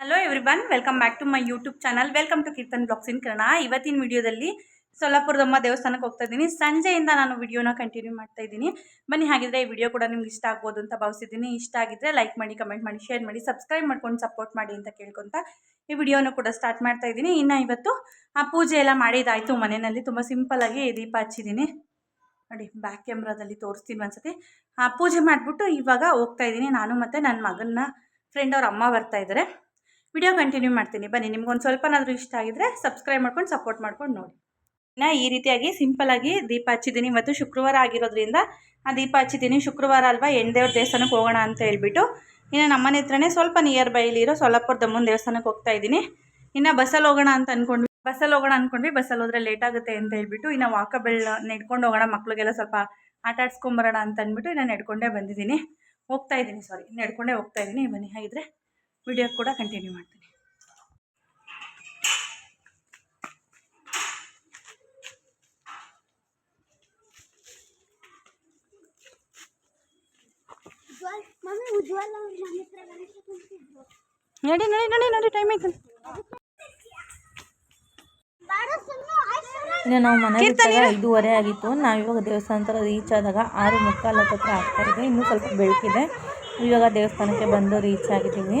Hello everyone welcome back to my YouTube channel welcome to Keerthan blogs in Kannada ಇವತ್ತಿನ ವಿಡಿಯೋದಲ್ಲಿ ಸೊಲ್ಲಾಪುರದಮ್ಮ ದೇವಸ್ಥಾನಕ್ಕೆ ಹೋಗ್ತಾ ಇದ್ದೀನಿ. ಸಂಜೆಯಿಂದ ನಾನು ವಿಡಿಯೋನ ಕಂಟಿನ್ಯೂ ಮಾಡ್ತಾ ಇದ್ದೀನಿ. ಬನ್ನಿ, ಹಾಗಿದ್ರೆ ಈ ವಿಡಿಯೋ ಕೂಡ ನಿಮ್ಗೆ ಇಷ್ಟ ಆಗ್ಬೋದು ಅಂತ ಭಾವಿಸಿದ್ದೀನಿ. ಇಷ್ಟ ಆಗಿದ್ರೆ ಲೈಕ್ ಮಾಡಿ ಕಮೆಂಟ್ ಮಾಡಿ ಶೇರ್ ಮಾಡಿ ಸಬ್ಸ್ಕ್ರೈಬ್ ಮಾಡ್ಕೊಂಡು ಸಪೋರ್ಟ್ ಮಾಡಿ ಅಂತ ಕೇಳ್ಕೊತ ಈ ವಿಡಿಯೋನ ಕೂಡ ಸ್ಟಾರ್ಟ್ ಮಾಡ್ತಾ ಇದ್ದೀನಿ. ಇನ್ನು ಇವತ್ತು, ಆ ಪೂಜೆ ಎಲ್ಲ ಮಾಡಿದಾಯಿತು. ಮನೆಯಲ್ಲಿ ತುಂಬ ಸಿಂಪಲ್ಲಾಗಿ ದೀಪ ಹಚ್ಚಿದ್ದೀನಿ. ನೋಡಿ ಬ್ಯಾಕ್ ಕ್ಯಾಮ್ರಾದಲ್ಲಿ ತೋರಿಸ್ತೀನಿ ಒಂದ್ಸತಿ. ಆ ಪೂಜೆ ಮಾಡಿಬಿಟ್ಟು ಇವಾಗ ಹೋಗ್ತಾ ಇದ್ದೀನಿ. ನಾನು ಮತ್ತು ನನ್ನ ಮಗನ ಫ್ರೆಂಡ್ ಅವ್ರ ಅಮ್ಮ ಬರ್ತಾ ಇದ್ದಾರೆ. ವಿಡಿಯೋ ಕಂಟಿನ್ಯೂ ಮಾಡ್ತೀನಿ. ಬನ್ನಿ ನಿಮ್ಗೊಂದು ಸ್ವಲ್ಪನಾದರೂ ಇಷ್ಟ ಆಗಿದ್ರೆ ಸಬ್ಸ್ಕ್ರೈಬ್ ಮಾಡ್ಕೊಂಡು ಸಪೋರ್ಟ್ ಮಾಡ್ಕೊಂಡು ನೋಡಿ. ನಾ ಈ ರೀತಿಯಾಗಿ ಸಿಂಪಲ್ಲಾಗಿ ದೀಪ ಹಚ್ಚಿದ್ದೀನಿ. ಇವತ್ತು ಶುಕ್ರವಾರ ಆಗಿರೋದ್ರಿಂದ ಆ ದೀಪ ಹಚ್ಚಿದ್ದೀನಿ. ಶುಕ್ರವಾರ ಅಲ್ವಾ ಎಣ್ದೇವ್ರ ದೇವಸ್ಥಾನಕ್ಕೆ ಹೋಗೋಣ ಅಂತ ಹೇಳ್ಬಿಟ್ಟು. ಇನ್ನು ನಮ್ಮನೆ ಹತ್ರನೇ ಸ್ವಲ್ಪ ನಿಯರ್ ಬೈಲಿ ಇರೋ ಸೊಲ್ಲಾಪುರ ದಮ್ಮನ ದೇವಸ್ಥಾನಕ್ಕೆ ಹೋಗ್ತಾ ಇದ್ದೀನಿ. ಇನ್ನು ಬಸ್ಸಲ್ಲಿ ಹೋಗೋಣ ಅಂತ ಅಂದ್ಕೊಂಡ್ವಿ ಬಸ್ಸಲ್ಲಿ ಹೋಗೋಣ ಅಂದ್ಕೊಂಡ್ವಿ ಬಸ್ಸಲ್ಲಿ ಹೋದ್ರೆ ಲೇಟ್ ಆಗುತ್ತೆ ಅಂತ ಹೇಳ್ಬಿಟ್ಟು ಇನ್ನು ವಾಕಬೆಳ್ ನೆಡ್ಕೊಂಡು ಹೋಗೋಣ. ಮಕ್ಳಿಗೆಲ್ಲ ಸ್ವಲ್ಪ ಆಟ ಆಡ್ಸ್ಕೊಂಬರೋಣ ಅಂತ ಅಂದ್ಬಿಟ್ಟು ಇನ್ನು ನೆಡ್ಕೊಂಡೇ ಬಂದಿದ್ದೀನಿ. ಹೋಗ್ತಾ ಇದ್ದೀನಿ ಸಾರಿ ನೆಡ್ಕೊಂಡೇ ಹೋಗ್ತಾ ಇದ್ದೀನಿ. ಬನ್ನಿ, ಹಾಗಿದ್ರೆ. ವಿಡಿಯೋ ಕೂಡ ಕಂಟಿನ್ಯೂ ಮಾಡ್ತೀನಿ. ನೋಡಿ ನೋಡಿ ನಡಿ ನಡಿ ನಡಿ ನಡಿ ಟೈಮ್ ಆಯ್ತು. ನಾವು ಮನೆಗೆ ಐದೂವರೆ ಆಗಿತ್ತು. ನಾವು ಇವಾಗ ದೇವಸ್ಥಾನ ಹತ್ರ ರೀಚ್ ಆದಾಗ ಆರು ಮುಕ್ಕಾಲು ಹತ್ರ ಆಗ್ತಾ ಇದೆ. ಇನ್ನೂ ಸ್ವಲ್ಪ ಬೆಳಕಿದೆ. ಇವಾಗ ದೇವಸ್ಥಾನಕ್ಕೆ ಬಂದು ರೀಚ್ ಆಗಿದ್ದೀವಿ.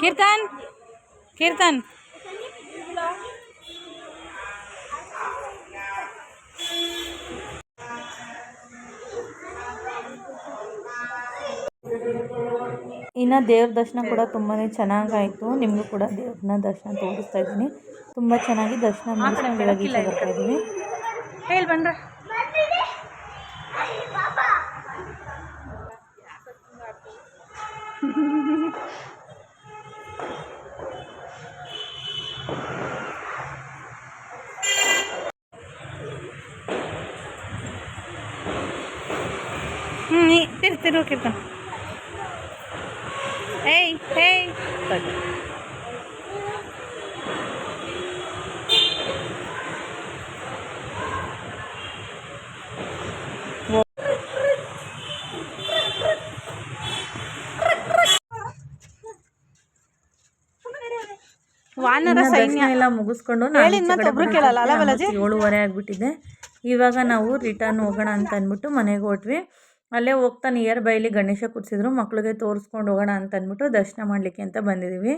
Kirtan. Kirtan. ಇನ್ನು ದೇವ್ರ ದರ್ಶನ ಕೂಡ ತುಂಬಾ ಚೆನ್ನಾಗಾಯಿತು. ನಿಮಗೂ ಕೂಡ ದೇವ್ರನ್ನ ದರ್ಶನ ತೋರಿಸ್ತಾ ಇದ್ದೀನಿ. ತುಂಬ ಚೆನ್ನಾಗಿ ದರ್ಶನ ಮುಗಿಸ್ಕೊಂಡು ಇವಾಗ ಈಚೆ ಬರ್ತಾ ಇದ್ದೀವಿ ಹೇಳಿ ಬನ್ರ. ಹ್ಞೂ ನೀ ತಿರು ತಿರು ಕೀರ್ತನ್ ಏಯ್ ಹೇಯ್ ವಾನರ ಇನ್ನು ಸೈನ್ಯ ದರ್ಶನ ಎಲ್ಲ ಮುಗಿಸ್ಕೊಂಡು ನಾನು ಹೇಳಿದ್ ಈಚೆ ಮತ್ತೆ ಕಡೆ ಒಬ್ರು ಬರೋಷ್ಟೊತ್ತಿಗೆ ಕೇಳಲ್ಲ, ಅಲ್ಲ ಮುಗಿಸ್ಕೊಂಡು ಏಳುವರೆ ಆಗ್ಬಿಟ್ಟಿದೆ. ಇವಾಗ ನಾವು ರಿಟರ್ನ್ ಹೋಗೋಣ ಅಂತ ಅಂದ್ಬಿಟ್ಟು ಮನೆಗೆ ಹೊಟ್ವಿ. ಅಲ್ಲೇ ಹೋಗ್ತಾ ನಿಯರ್ ಬೈಲಿ ಗಣೇಶ ಕೂರಿಸಿದ್ರು. ಮಕ್ಳಿಗೆ ತೋರಿಸ್ಕೊಂಡು ಹೋಗೋಣ ಅಂತ ಅಂದ್ಬಿಟ್ಟು ದರ್ಶನ ಮಾಡಲಿಕ್ಕೆ ಅಂತ ಬಂದಿದ್ದೀವಿ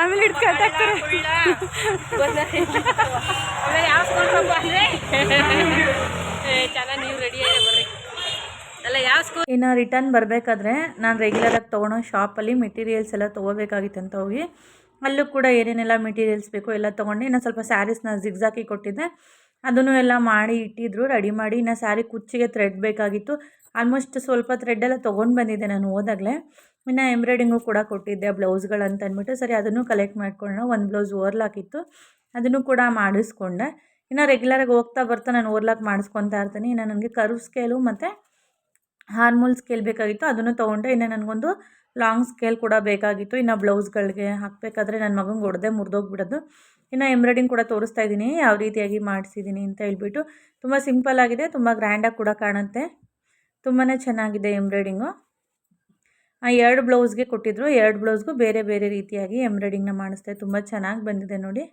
ಆಮೇಲೆ ಸ್ಕೂಲ್ ಇನ್ನು ರಿಟರ್ನ್ ಬರಬೇಕಾದ್ರೆ ನಾನು ರೆಗ್ಯುಲರಾಗಿ ತೊಗೊಳೋ ಶಾಪಲ್ಲಿ ಮೆಟೀರಿಯಲ್ಸ್ ಎಲ್ಲ ತೊಗೋಬೇಕಾಗಿತ್ತು ಅಂತ ಹೋಗಿ. ಅಲ್ಲೂ ಕೂಡ ಏನೇನೆಲ್ಲ ಮೆಟೀರಿಯಲ್ಸ್ ಬೇಕು ಎಲ್ಲ ತೊಗೊಂಡು ಇನ್ನು ಸ್ವಲ್ಪ ಸ್ಯಾರೀಸ್ನ ಜಿಗ್ಸಾಕಿ ಕೊಟ್ಟಿದ್ದೆ. ಅದನ್ನು ಎಲ್ಲ ಮಾಡಿ ಇಟ್ಟಿದ್ರು ರೆಡಿ ಮಾಡಿ. ಇನ್ನು ಸ್ಯಾರಿ ಕುಚ್ಚಿಗೆ ಥ್ರೆಡ್ ಬೇಕಾಗಿತ್ತು. ಆಲ್ಮೋಸ್ಟ್ ಸ್ವಲ್ಪ ಥ್ರೆಡ್ ಎಲ್ಲ ತೊಗೊಂಡು ಬಂದಿದ್ದೆ ನಾನು ಹೋದಾಗಲೇ. ಇನ್ನು ಎಂಬ್ರಾಯ್ಡಿಂಗು ಕೂಡ ಕೊಟ್ಟಿದ್ದೆ ಬ್ಲೌಸ್ಗಳು ಅಂತ ಅಂದ್ಬಿಟ್ಟು. ಸರಿ, ಅದನ್ನು ಕಲೆಕ್ಟ್ ಮಾಡ್ಕೊಳ್ಳೋಣ. ಒಂದು ಬ್ಲೌಸ್ ಓರ್ಲಾಕಿತ್ತು ಅದನ್ನು ಕೂಡ ಮಾಡಿಸ್ಕೊಂಡೆ. ಇನ್ನು ರೆಗ್ಯುಲರಾಗಿ ಹೋಗ್ತಾ ಬರ್ತಾ ನಾನು ಓರ್ಲಾಕ್ ಮಾಡಿಸ್ಕೊತಾ ಇರ್ತೀನಿ. ಇನ್ನು ನನಗೆ ಕರ್ವ್ ಸ್ಕೇಲು ಮತ್ತು ಹಾರ್ಮೋಲ್ ಸ್ಕೇಲ್ ಬೇಕಾಗಿತ್ತು. ಅದನ್ನು ತೊಗೊಂಡೆ. ಇನ್ನು ನನಗೊಂದು ಲಾಂಗ್ ಸ್ಕೇಲ್ ಕೂಡ ಬೇಕಾಗಿತ್ತು. ಇನ್ನು ಬ್ಲೌಸ್ಗಳಿಗೆ ಹಾಕಬೇಕಾದ್ರೆ ನನ್ನ ಮಗನಿಗೆ ಹೊಡೆದೇ ಮುರಿದೋಗ್ಬಿಡೋದು. ಇನ್ನು ಎಂಬ್ರಾಯ್ಡಿಂಗ್ ಕೂಡ ತೋರಿಸ್ತಾ ಇದ್ದೀನಿ ಯಾವ ರೀತಿಯಾಗಿ ಮಾಡಿಸಿದ್ದೀನಿ ಅಂತ ಹೇಳ್ಬಿಟ್ಟು. ತುಂಬ ಸಿಂಪಲ್ ಆಗಿದೆ. ತುಂಬ ಗ್ರ್ಯಾಂಡಾಗಿ ಕೂಡ ಕಾಣುತ್ತೆ. ತುಂಬಾ ಚೆನ್ನಾಗಿದೆ ಎಂಬ್ರಾಯ್ಡಿಂಗು. ಆ ಎರಡು ಬ್ಲೌಸ್ಗೆ ಕೊಟ್ಟಿದ್ರು. ಎರಡು ಬ್ಲೌಸ್ಗೂ ಬೇರೆ ಬೇರೆ ರೀತಿಯಾಗಿ ಎಂಬ್ರಾಯ್ಡಿಂಗ್ನ ಮಾಡಿಸ್ದೆ. ತುಂಬ ಚೆನ್ನಾಗಿ ಬಂದಿದೆ ನೋಡಿ.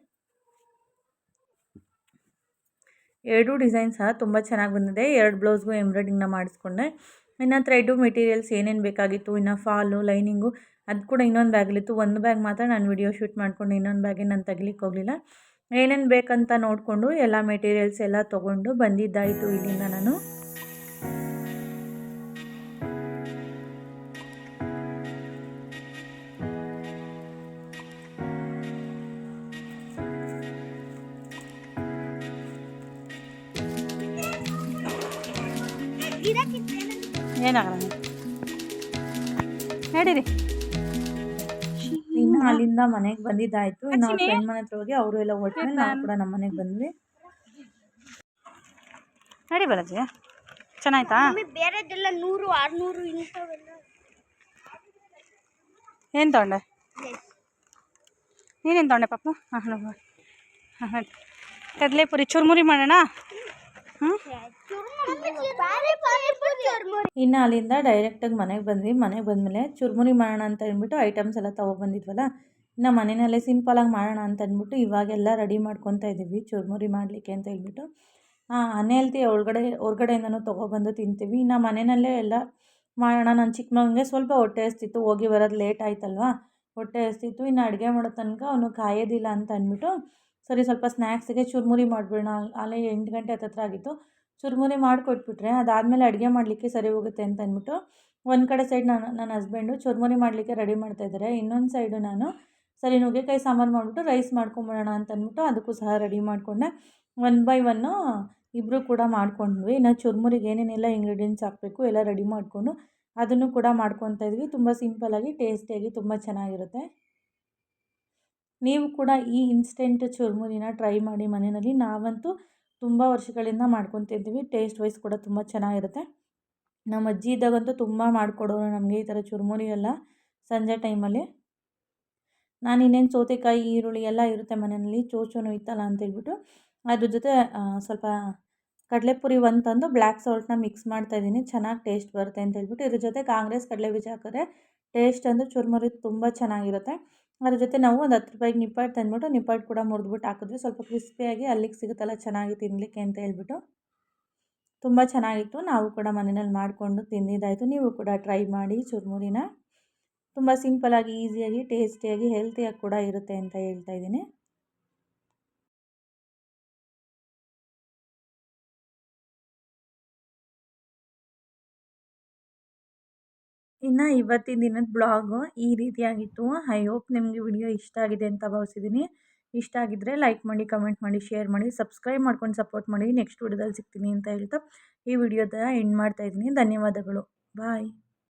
ಎರಡು ಡಿಸೈನ್ ಸಹ ತುಂಬ ಚೆನ್ನಾಗಿ ಬಂದಿದೆ. ಎರಡು ಬ್ಲೌಸ್ಗೂ ಎಂಬ್ರಾಯ್ಡಿಂಗ್ನ ಮಾಡಿಸ್ಕೊಂಡೆ. ಇನ್ನು ಥ್ರೆಡ್ಡು ಮೆಟೀರಿಯಲ್ಸ್ ಏನೇನು ಬೇಕಾಗಿತ್ತು, ಇನ್ನು ಫಾಲು, ಲೈನಿಂಗು, ಅದು ಕೂಡ ಇನ್ನೊಂದು ಬ್ಯಾಗಲ್ಲಿತ್ತು ಒಂದು ಬ್ಯಾಗ್ ಮಾತ್ರ ನಾನು ವಿಡಿಯೋ ಶೂಟ್ ಮಾಡಿಕೊಂಡು ಇನ್ನೊಂದು ಬ್ಯಾಗೆ ನಾನು ತೆಗಿಲಿಕ್ಕೆ ಹೋಗಲಿಲ್ಲ. ಏನೇನು ಬೇಕಂತ ನೋಡಿಕೊಂಡು ಎಲ್ಲ ಮೆಟೀರಿಯಲ್ಸ್ ಎಲ್ಲ ತೊಗೊಂಡು ಬಂದಿದ್ದಾಯಿತು ಇಲ್ಲಿಂದ ನಾನು. ಏನಾಗಲ್ಲ. ಹೇಳಿರಿ ಇನ್ನು ಅಲ್ಲಿಂದ ಮನೆಗೆ ಬಂದಿದ್ದಾಯ್ತು. ಹಚ್ಚಿನಿ? ಫ್ರೆಂಡ್ ಮನೆ ಹತ್ರ ಹೋಗಿ ಅವರು ಎಲ್ಲ ಹೊಟ್ಮೇಲೆ ನಾವು ಕೂಡ ನಮ್ಮ ಮನೆಗೆ ಬಂದ್ವಿ. ನಡಿ ಬಾಲಾಜಿ. ಚೆನ್ನಾಯ್ತಾ? ಬೇರೆದೆಲ್ಲ ನೂರು ಆರ್ನೂರು ಇಂಥವೆಲ್ಲ. ಏನು ತೊಗೊಂಡೆ ನೀನೇನು ತೊಗೊಂಡೆ ಪಾಪ? ಹಾಂ ಹಾಂ ಹಾಂ. ಪುರಿ ಕಡಲೆಪುರಿ ಚುರುಮುರಿ ಮಾಡೋಣ? ಹ್ಞೂ ಇನ್ನು ಅಲ್ಲಿಂದ ಡೈರೆಕ್ಟಾಗಿ ಮನೆಗೆ ಬಂದ್ವಿ. ಮನೆಗೆ ಬಂದಮೇಲೆ ಚುರ್ಮುರಿ ಮಾಡೋಣ ಅಂತ ಅಂದ್ಬಿಟ್ಟು ಐಟಮ್ಸ್ ಎಲ್ಲ ತೊಗೊಬಂದಿದ್ವಲ್ಲ ಇನ್ನು ಮನೆಯಲ್ಲೇ ಸಿಂಪಲಾಗಿ ಮಾಡೋಣ ಅಂತ ಅಂದ್ಬಿಟ್ಟು ಇವಾಗೆಲ್ಲ ರೆಡಿ ಮಾಡ್ಕೊತಾ ಇದ್ದೀವಿ ಚುರ್ಮುರಿ ಮಾಡಲಿಕ್ಕೆ ಅಂತ ಹೇಳ್ಬಿಟ್ಟು. ಅನ್ಹೆಲ್ತಿ ಒಳಗಡೆ, ಹೊರ್ಗಡೆಯಿಂದನೂ ತೊಗೊಬಂದು ತಿಂತೀವಿ. ಇನ್ನು ಮನೆಯಲ್ಲೇ ಎಲ್ಲ ಮಾಡೋಣ. ನಾನು ಚಿಕ್ಕ ಮಗನಿಗೆ ಸ್ವಲ್ಪ ಹೊಟ್ಟೆ ಹಸ್ತಿತ್ತು, ಹೋಗಿ ಬರೋದು ಲೇಟ್ ಆಯ್ತಲ್ವಾ? ಹೊಟ್ಟೆ ಹಸ್ತಿತ್ತು. ಇನ್ನು ಅಡುಗೆ ಮಾಡೋ ತನಕ ಅವನು ಕಾಯೋದಿಲ್ಲ ಅಂತ ಅಂದ್ಬಿಟ್ಟು, ಸರಿ ಸ್ವಲ್ಪ ಸ್ನ್ಯಾಕ್ಸಿಗೆ ಚುರುಮುರಿ ಮಾಡಿಬಿಡೋಣ. ಅಲ್ಲೇ ಎಂಟು ಗಂಟೆ ಹತ್ತತ್ರ ಆಗಿತ್ತು. ಚುರುಮುರಿ ಮಾಡಿಕೊಟ್ಬಿಟ್ರೆ ಅದಾದಮೇಲೆ ಅಡುಗೆ ಮಾಡಲಿಕ್ಕೆ ಸರಿ ಹೋಗುತ್ತೆ ಅಂತ ಅಂದ್ಬಿಟ್ಟು ಒಂದು ಕಡೆ ಸೈಡ್ ನಾನು, ನನ್ನ ಹಸ್ಬೆಂಡು ಚುರುಮುರಿ ಮಾಡಲಿಕ್ಕೆ ರೆಡಿ ಮಾಡ್ತಾಯಿದ್ದಾರೆ ಇನ್ನೊಂದು ಸೈಡು ನಾನು ಸರಿ ನುಗ್ಗೆಕಾಯಿ ಸಾಂಬಾರು ಮಾಡಿಬಿಟ್ಟು ರೈಸ್ ಮಾಡ್ಕೊಂಬಿಡೋಣ ಅಂತ ಅಂದ್ಬಿಟ್ಟು ಅದಕ್ಕೂ ಸಹ ರೆಡಿ ಮಾಡಿಕೊಂಡೆ. ಒನ್ ಬೈ ಒನ್ನು ಇಬ್ಬರು ಕೂಡ ಮಾಡ್ಕೊಂಡ್ವಿ. ಇನ್ನು ಚುರುಮುರಿಗೆ ಏನೇನೆಲ್ಲ ಇಂಗ್ರೀಡಿಯೆಂಟ್ಸ್ ಹಾಕಬೇಕು ಎಲ್ಲ ರೆಡಿ ಮಾಡಿಕೊಂಡು ಅದನ್ನು ಕೂಡ ಮಾಡ್ಕೊತಾ ಇದ್ವಿ. ತುಂಬ ಸಿಂಪಲಾಗಿ ಟೇಸ್ಟಿಯಾಗಿ ತುಂಬ ಚೆನ್ನಾಗಿರುತ್ತೆ. ನೀವು ಕೂಡ ಈ ಇನ್ಸ್ಟೆಂಟ್ ಚುರುಮುರಿನ ಟ್ರೈ ಮಾಡಿ ಮನೆಯಲ್ಲಿ. ನಾವಂತೂ ತುಂಬ ವರ್ಷಗಳಿಂದ ಮಾಡ್ಕೊತಿದ್ದೀವಿ ಟೇಸ್ಟ್ ವೈಸ್ ಕೂಡ ತುಂಬ ಚೆನ್ನಾಗಿರುತ್ತೆ. ನಮ್ಮ ಅಜ್ಜಿ ಇದ್ದಾಗಂತೂ ತುಂಬ ಮಾಡಿಕೊಡೋರು. ನಮಗೆ ಈ ಥರ ಚುರುಮುರಿ ಎಲ್ಲ ಸಂಜೆ ಟೈಮಲ್ಲಿ ನಾನು ಇನ್ನೇನು ಸೌತೆಕಾಯಿ, ಈರುಳ್ಳಿ ಎಲ್ಲ ಇರುತ್ತೆ ಮನೆಯಲ್ಲಿ. ಚೋಚೋನು ಇತ್ತಲ್ಲ ಅಂತೇಳ್ಬಿಟ್ಟು ಅದ್ರ ಜೊತೆ ಸ್ವಲ್ಪ ಕಡಲೆಪುರಿ ಒಂದು ತಂದು ಬ್ಲ್ಯಾಕ್ ಸಾಲ್ಟ್ನ ಮಿಕ್ಸ್ ಮಾಡ್ತಾಯಿದ್ದೀನಿ ಚೆನ್ನಾಗಿ ಟೇಸ್ಟ್ ಬರುತ್ತೆ ಅಂತ ಹೇಳ್ಬಿಟ್ಟು ಇದ್ರ ಜೊತೆ ಕಾಂಗ್ರೆಸ್ ಕಡಲೆ ಬೀಜ ಹಾಕಿದ್ರೆ ಟೇಸ್ಟ್ ಅಂದರೆ ಚುರುಮುರಿ ತುಂಬ ಚೆನ್ನಾಗಿರುತ್ತೆ. ಅದ್ರ ಜೊತೆ ನಾವು ಒಂದು ಹತ್ತು ರೂಪಾಯಿಗೆ ನಿಪ್ಪಟ್ಟು ತಂದ್ಬಿಟ್ಟು ನಿಪ್ಪಟ್ಟು ಕೂಡ ಮುರಿದ್ಬಿಟ್ಟು ಹಾಕಿದ್ವಿ. ಸ್ವಲ್ಪ ಕ್ರಿಸ್ಪಿಯಾಗಿ ಅಲ್ಲಿಗೆ ಸಿಗುತ್ತಲ್ಲ ಚೆನ್ನಾಗಿ ತಿನ್ನಲಿಕ್ಕೆ ಅಂತ ಹೇಳ್ಬಿಟ್ಟು. ತುಂಬ ಚೆನ್ನಾಗಿತ್ತು. ನಾವು ಕೂಡ ಮನೆಯಲ್ಲಿ ಮಾಡಿಕೊಂಡು ತಿಂದಿದ್ದಾಯಿತು. ನೀವು ಕೂಡ ಟ್ರೈ ಮಾಡಿ ಚುರುಮುರಿನ. ತುಂಬ ಸಿಂಪಲಾಗಿ ಈಸಿಯಾಗಿ, ಟೇಸ್ಟಿಯಾಗಿ, ಹೆಲ್ತಿಯಾಗಿ ಕೂಡ ಇರುತ್ತೆ ಅಂತ ಹೇಳ್ತಾ ಇದ್ದೀನಿ. ಇನ್ನು ಇವತ್ತಿನ ದಿನದ ಬ್ಲಾಗು ಈ ರೀತಿಯಾಗಿತ್ತು. ಐ ಹೋಪ್ ನಿಮಗೆ ವಿಡಿಯೋ ಇಷ್ಟ ಆಗಿದೆ ಅಂತ ಭಾವಿಸಿದ್ದೀನಿ ಇಷ್ಟ ಆಗಿದ್ದರೆ ಲೈಕ್ ಮಾಡಿ, ಕಮೆಂಟ್ ಮಾಡಿ, ಶೇರ್ ಮಾಡಿ, ಸಬ್ಸ್ಕ್ರೈಬ್ ಮಾಡ್ಕೊಂಡು ಸಪೋರ್ಟ್ ಮಾಡಿ. ನೆಕ್ಸ್ಟ್ ವಿಡಿಯೋದಲ್ಲಿ ಸಿಗ್ತೀನಿ ಅಂತ ಹೇಳ್ತಾ ಈ ವಿಡಿಯೋದ ಎಂಡ್ ಮಾಡ್ತಾಯಿದ್ದೀನಿ ಧನ್ಯವಾದಗಳು. ಬಾಯ್.